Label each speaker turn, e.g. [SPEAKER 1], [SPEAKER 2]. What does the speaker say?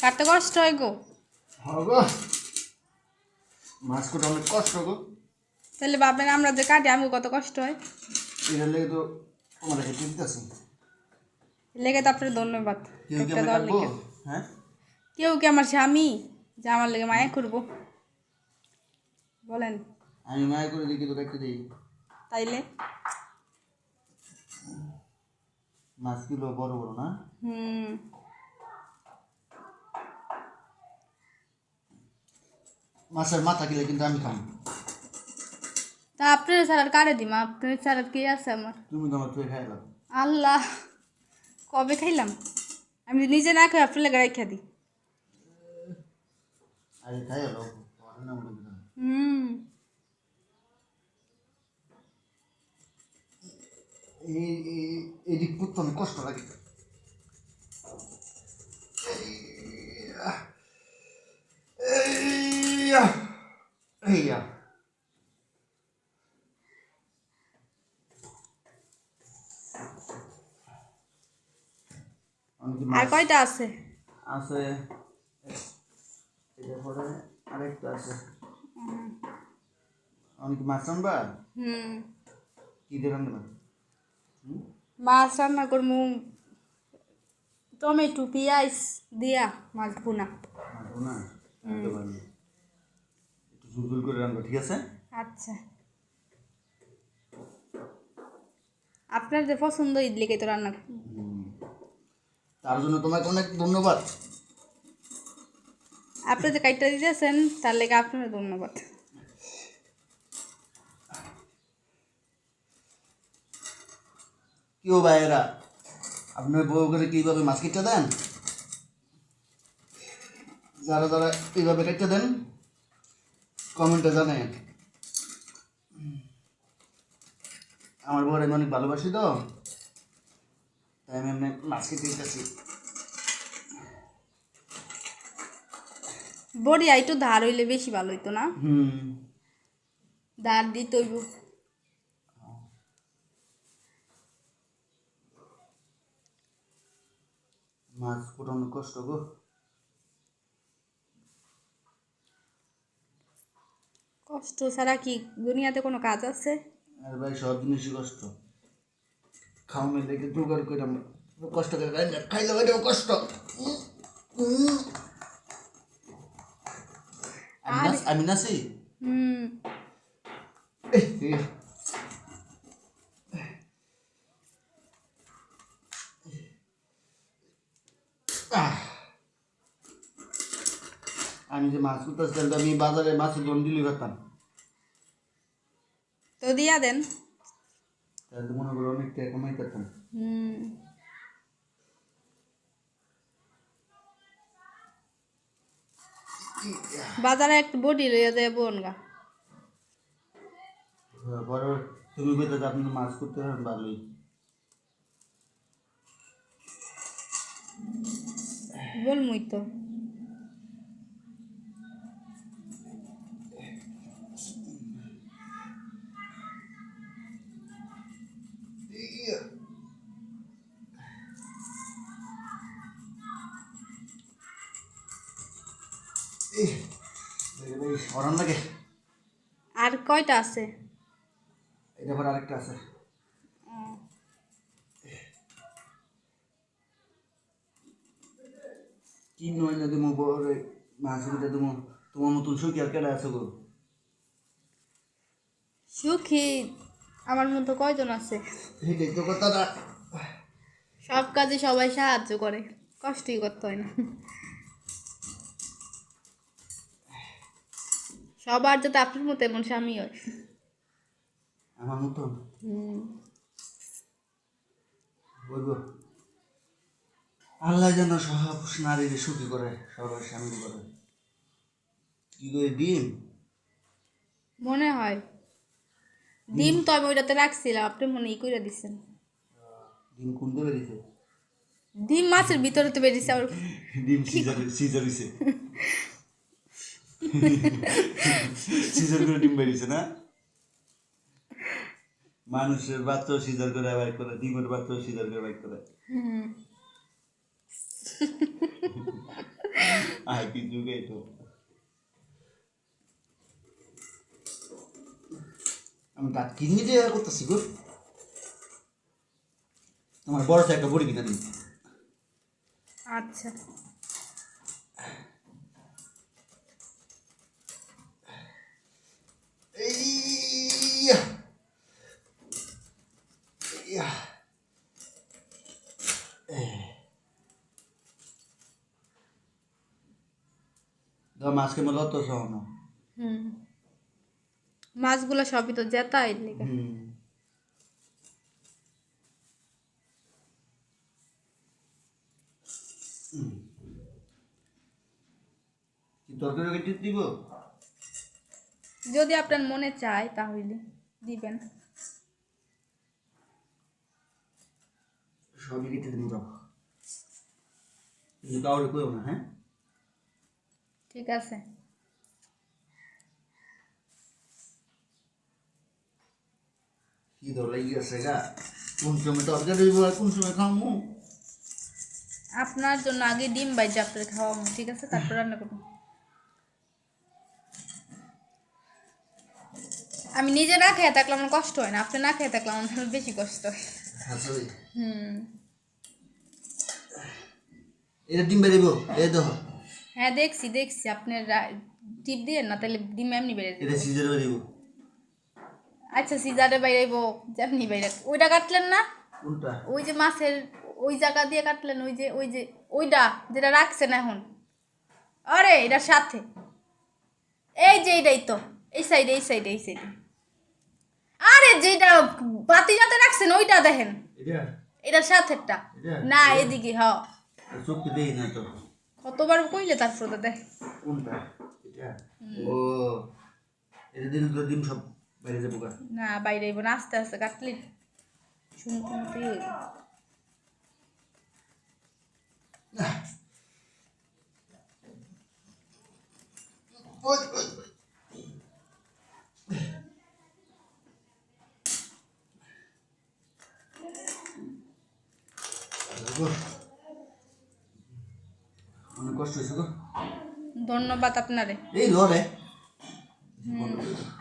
[SPEAKER 1] কাটতে কষ্ট হয় গো।
[SPEAKER 2] গো। মাছ কোটা অনেক কষ্ট গো।
[SPEAKER 1] তাহলে ভাববেন আমরা যে কাটি আমি কত কষ্ট হয়।
[SPEAKER 2] এটা লেগে তো তোমার হেঁটে দিতেছি
[SPEAKER 1] লেগে তো আপনার ধন্যবাদ।
[SPEAKER 2] হ্যাঁ?
[SPEAKER 1] কেউ কি আমার স্বামী? যে আমার লেগে মায়া করব। বলেন।
[SPEAKER 2] আমি মায়া করে দিই কিন্তু রেখে দিই।
[SPEAKER 1] তাইলে?
[SPEAKER 2] মাছগুলো বড় বড় না?
[SPEAKER 1] হুম।
[SPEAKER 2] মাছের মাথা গেলে কিন্তু আমি খাই
[SPEAKER 1] তা আপনার স্যালাড কারে দিমা? আপনার স্যালাড কি আছে আমার?
[SPEAKER 2] তুমি তো আমার তুই খাইলাম
[SPEAKER 1] আল্লাহ কবে খাইলাম? আমি নিজে না খাই আপনার লেগে রেখে দিই।
[SPEAKER 2] আরে খাই হলো
[SPEAKER 1] হুম।
[SPEAKER 2] এই এই- অনেক কষ্ট লাগে।
[SPEAKER 1] আর কয়টা আছে?
[SPEAKER 2] আছে। এটা পরে আরেকটা আছে। অনেক মাছ আনবা
[SPEAKER 1] হুম।
[SPEAKER 2] কি দিয়ে রান্না
[SPEAKER 1] মাছ রান্না করব টমেটো পেঁয়াজ দিয়া মাছ ভুনা।
[SPEAKER 2] মাছ একটু করে রান্না ঠিক আছে?
[SPEAKER 1] আচ্ছা। আপনার যে পছন্দ ইডলিকে তো রান্না।
[SPEAKER 2] তার জন্য তোমাকে অনেক ধন্যবাদ।
[SPEAKER 1] আপনি যে কাইটটা দিতেছেন তার লেগে আপনার ধন্যবাদ।
[SPEAKER 2] কেউ ভাইয়েরা আপনার বউ করে কীভাবে মাছ কেটে দেন? যারা যারা এইভাবে কেটে দেন কমেন্টে জানেন আমার বউর আমি অনেক ভালোবাসি তো। তাই আমি এমনি মাছ কেটে দিতেছি।
[SPEAKER 1] বড়ি একটু ধার হইলে বেশি ভালো হইতো না?
[SPEAKER 2] হুম।
[SPEAKER 1] ধার দিতে
[SPEAKER 2] মাছ ফুটানো কষ্ট গো।
[SPEAKER 1] কষ্ট ছাড়া কি দুনিয়াতে কোনো কাজ আছে?
[SPEAKER 2] আর ভাই সব জিনিসই কষ্ট। খাওয়ানোর লেগে জোগাড় করে আমরা কষ্ট করে খাই। না খাইলে ওইটাও কষ্ট। আমি নাচ- আমি যে মাছ করতেছিলাম আমি বাজারে মাছের দম দিলে পারতাম
[SPEAKER 1] তো দিয়া দেন।
[SPEAKER 2] তাহলে মনে করো অনেক টাকা কামাই করতাম
[SPEAKER 1] হুম। বাজারে একটা বডি লইয়া যায় বোনগা
[SPEAKER 2] বড় তুমি যে আপনি মাছ করতে পারেন ভালোই।
[SPEAKER 1] বলমুই তো।
[SPEAKER 2] সরান লাগে
[SPEAKER 1] আর কয়টা আছে?
[SPEAKER 2] এটা পর আরেকটা আছে। কি নয় না তুমি বড় তুমি তোমার মতন সুখী আর কেটে আছে গো?
[SPEAKER 1] সুখী? আমার মতো কয়জন আছে?
[SPEAKER 2] তো কথা না।
[SPEAKER 1] সব কাজে সবাই সাহায্য করে কষ্টই করতে হয় না। সবার যাতে আপনার মতো এমন স্বামী হয়।
[SPEAKER 2] আমার বলব? আল্লাহ যেন সব নারীর সুখী করে সবার স্বামী করে। কি করে ডিম?
[SPEAKER 1] মনে হয়। ডিম? তো আমি ওইটাতে রাখছিলাম আপনি মনে ই করে দিচ্ছেন
[SPEAKER 2] ডিম কোন দেবে দিছে?
[SPEAKER 1] ডিম মাছের ভিতরে তো বেরিয়েছে আবার
[SPEAKER 2] ডিম সিজার সিজার হইছে। সিজার করে ডিম বেরিয়েছে না? মানুষের বাচ্চাও সিজার করে বাইক করে, ডিমের বাচ্চাও সিজার করে বাইক করে।
[SPEAKER 1] হুম
[SPEAKER 2] আইটি যুগে তো। আমি দাঁত কিনে দিয়ে করতেছি গো। তোমার বড় একটা বড়ি কিনা দিন।
[SPEAKER 1] আচ্ছা।
[SPEAKER 2] দাও মাছকে মতো তো সহনো
[SPEAKER 1] হুম। মাছগুলো সবই তো জেতা এর লেগে।
[SPEAKER 2] তরকারি কেটে দিব?
[SPEAKER 1] যদি আপনার মনে চায় তাহলে দিবেন।
[SPEAKER 2] সবই কেটে দিব? কাউরে কইও না হ্যাঁ?
[SPEAKER 1] ঠিক আছে।
[SPEAKER 2] কি গা? কোন সময় তরকারি কোন সময়
[SPEAKER 1] আপনার জন্য আগে ডিম বাইজে আপনার খাওয়াবো ঠিক আছে? তারপর রান্না করব। আমি নিজে না খেয়ে থাকলে আমার কষ্ট হয় না আপনি না খেয়ে থাকলে আমার বেশি কষ্ট হয়।
[SPEAKER 2] আসলে
[SPEAKER 1] হুম।
[SPEAKER 2] এটা ডিম বেরিব এই দেখো।
[SPEAKER 1] হ্যাঁ দেখছি দেখছি। আপনি টিপ দিয়ে না তাহলে ডিম এমনি বেড়ে
[SPEAKER 2] এটা সিজার
[SPEAKER 1] আচ্ছা সিজারে বাইরাইবো যেমনি বাইরে ওইটা কাটলেন না?
[SPEAKER 2] কোনটা?
[SPEAKER 1] ওই যে মাছের ওই জায়গা দিয়ে কাটলেন ওই যে ওই যে ওইটা যেটা রাখছেন এখন। আরে এটার সাথে। এই যে এইটাই তো এই সাইডে এই সাইডে এই সাইডে। আরে যেটা বাতি যাতে রাখছেন ওইটা দেখেন।
[SPEAKER 2] এটা?
[SPEAKER 1] এটার সাথেটা না এদিকে হ।
[SPEAKER 2] চোখে দেই না তো।
[SPEAKER 1] কতবার কইলে তারপর দেখ
[SPEAKER 2] কোনটা? এটা? ও এটা দিন তো ডিম সব বাইরে যাব
[SPEAKER 1] না বাইরে আইবো না আস্তে আস্তে কাটলি। শুনতে মতোই হইব।
[SPEAKER 2] ওই, ওই, ওই। গো। অনেক কষ্ট হয়েছে গো।
[SPEAKER 1] ধন্যবাদ আপনারে।
[SPEAKER 2] এই লরে দাও।